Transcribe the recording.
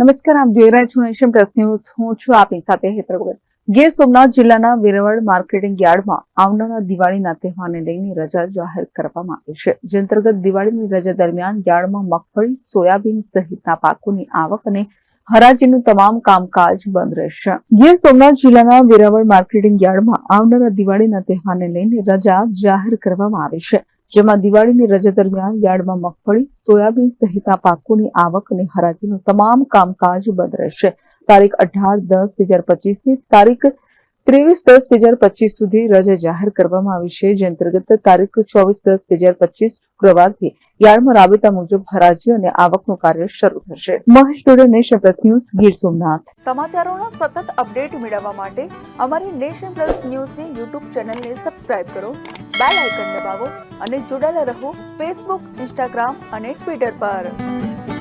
નમસ્કાર, આપ જોઈ રહ્યા છો નેશન પ્લસ ન્યૂઝ. હું છું આપની સાથે હેતર ગીર સોમનાથ જિલ્લાના વેરવળ માર્કેટિંગ યાર્ડમાં આવનારા દિવાળીના તહેવારને લઈને રજા જાહેર કરવામાં આવી છે. જે અંતર્ગત દિવાળીની રજા દરમિયાન યાર્ડમાં મગફળી, સોયાબીન સહિતના પાકોની આવક અને હરાજીનું તમામ કામકાજ બંધ રહેશે. ગીર સોમનાથ જિલ્લાના વેરાવળ માર્કેટિંગ યાર્ડમાં આવનારા દિવાળીના તહેવારને લઈને રજા જાહેર કરવામાં આવી છે. જેમાં દિવાળીની રજા દરમિયાન યાર્ડમાં મગફળી, સોયાબીન સહિતના પાકોની આવક અને હરાજીનું તમામ કામકાજ બંધ રહેશે. તારીખ અઢાર દસ બે હજાર પચીસથી તારીખ ત્રેવીસ દસ બે હજાર પચીસ સુધી રજા જાહેર કરવામાં આવી છે. જે અંતર્ગત તારીખ ચોવીસ દસ બે હજાર પચીસ શુક્રવારથી યાર્ડમાં રાબેતા મુજબ હરાજી અને આવકનું કાર્ય શરૂ થશે. Mahesh Dode Nation Plus News, Gir Somnath. સમાચારોના સતત અપડેટ મેળવવા માટે અમારી નેશન પ્લસ ન્યૂઝની યુટ્યુબ ચેનલને સબસ્ક્રાઇબ કરો, બેલ આઇકન દબાવો અને જોડાયેલા રહો ફેસબુક, ઇન્સ્ટાગ્રામ અને ટ્વિટર પર.